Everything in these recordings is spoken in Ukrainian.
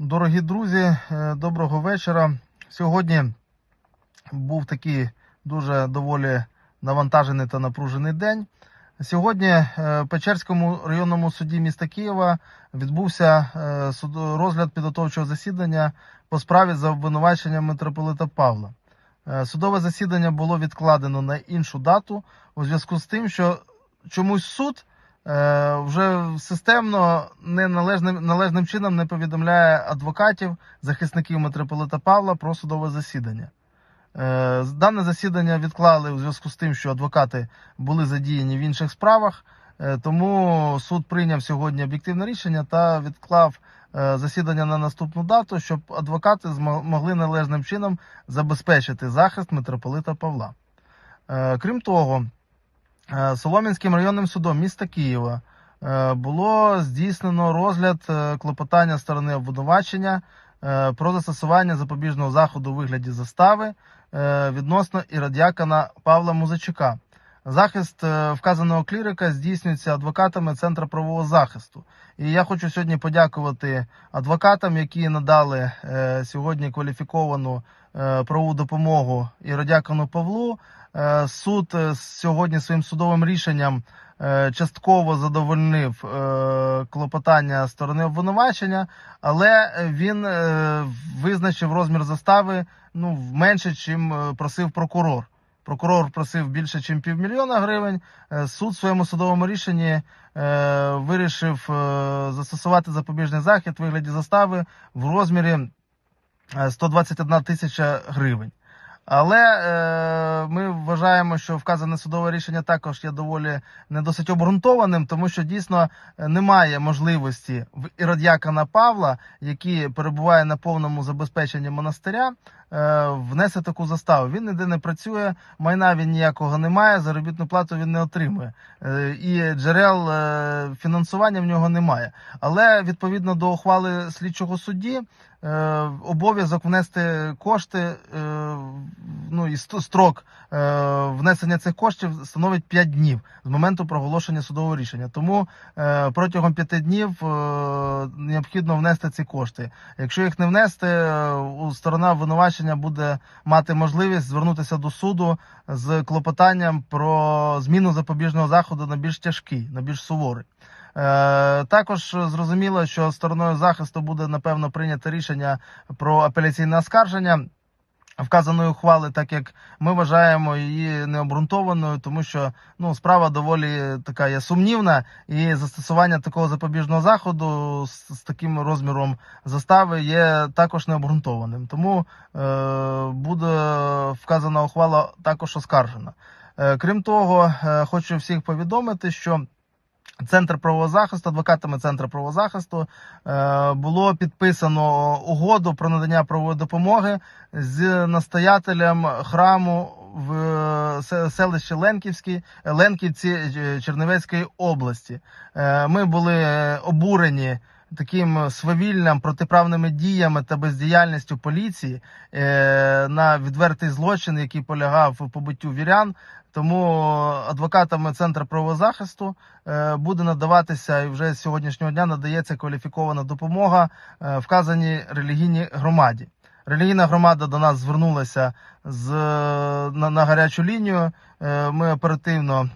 Дорогі друзі, е, доброго вечора. Сьогодні був такий дуже доволі навантажений та напружений день. Сьогодні е, в Печерському районному суді міста Києва відбувся е, розгляд підготовчого засідання по справі за обвинуваченням митрополита Павла. Судове засідання було відкладено на іншу дату у зв'язку з тим, що чомусь суд вже системно неналежним належним чином не повідомляє адвокатів, захисників митрополита Павла про судове засідання. Е, Дане засідання відклали у зв'язку з тим, що адвокати були задіяні в інших справах. Е, Тому суд прийняв сьогодні об'єктивне рішення та відклав е, засідання на наступну дату, щоб адвокати змо- могли належним чином забезпечити захист митрополита Павла. Е, Крім того, е, Солом'янським районним судом міста Києва е, було здійснено розгляд е, клопотання сторони обвинувачення е, про застосування запобіжного заходу у вигляді застави е, відносно іродіакона Павла Музичука. Захист е, вказаного клірика здійснюється адвокатами Центру правового захисту. І я хочу сьогодні подякувати адвокатам, які надали е, сьогодні кваліфіковану е, правову допомогу іродіакону Павлу. Е, Суд сьогодні своїм судовим рішенням частково задовольнив клопотання сторони обвинувачення, але він визначив розмір застави ну, менше, е, просив прокурор. Прокурор просив більше, ніж півмільйона гривень. Е, Суд в своєму судовому рішенні е, вирішив е, застосувати запобіжний захід в вигляді застави в розмірі е, 121 тисяча гривень. Але е, ми вважаємо, що вказане судове рішення також є доволі не досить обґрунтованим, тому що дійсно е, немає можливості в іродіакона Павла, який перебуває на повному забезпеченні монастиря, е, внести таку заставу. Він ніде не працює, майна він ніякого не має, заробітну плату він не отримує. Е, і джерел е, фінансування в нього немає. Але відповідно до ухвали слідчого судді. Е, Обов'язок внести кошти, е, ну і строк е, внесення цих коштів становить 5 днів з моменту проголошення судового рішення. Тому протягом 5 днів необхідно внести ці кошти. Якщо їх не внести, сторона обвинувачення буде мати можливість звернутися до суду з клопотанням про зміну запобіжного заходу на більш тяжкий, на більш суворий. Е, Також зрозуміло, що стороною захисту буде напевно прийнято рішення про апеляційне оскарження вказаної ухвали, так як ми вважаємо її необґрунтованою, тому що ну справа доволі така є сумнівна, і застосування такого запобіжного заходу з, з таким розміром застави є також необґрунтованим. Тому е, буде вказана ухвала також оскаржена. Е, крім того, е, хочу всіх повідомити, що Центр правового захисту, адвокатами Центру правового захисту е, було підписано угоду про надання правової допомоги з настоятелем храму в е, селищі Ленківській, Ленківці Черневецької області. Е, Ми були обурені таким свавільним протиправними діями та бездіяльністю поліції е, на відвертий злочин, який полягав в побиттю вірян. Тому адвокатами Центру правового захисту е, буде надаватися і вже з сьогоднішнього дня надається кваліфікована допомога е, вказаній релігійній громаді. Релігійна громада до нас звернулася з на, на гарячу лінію. Е, Ми оперативно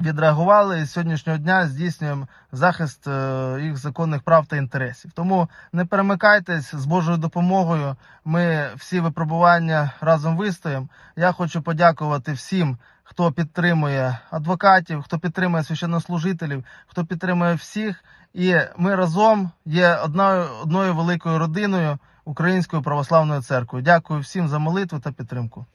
відреагували і з сьогоднішнього дня здійснюємо захист е, їх законних прав та інтересів. Тому не перемикайтесь з Божою допомогою. Ми всі випробування разом вистоїмо. Я хочу подякувати всім, хто підтримує адвокатів, хто підтримує священнослужителів, хто підтримує всіх. І ми разом є одною одною великою родиною Української православної церкви. Дякую всім за молитву та підтримку.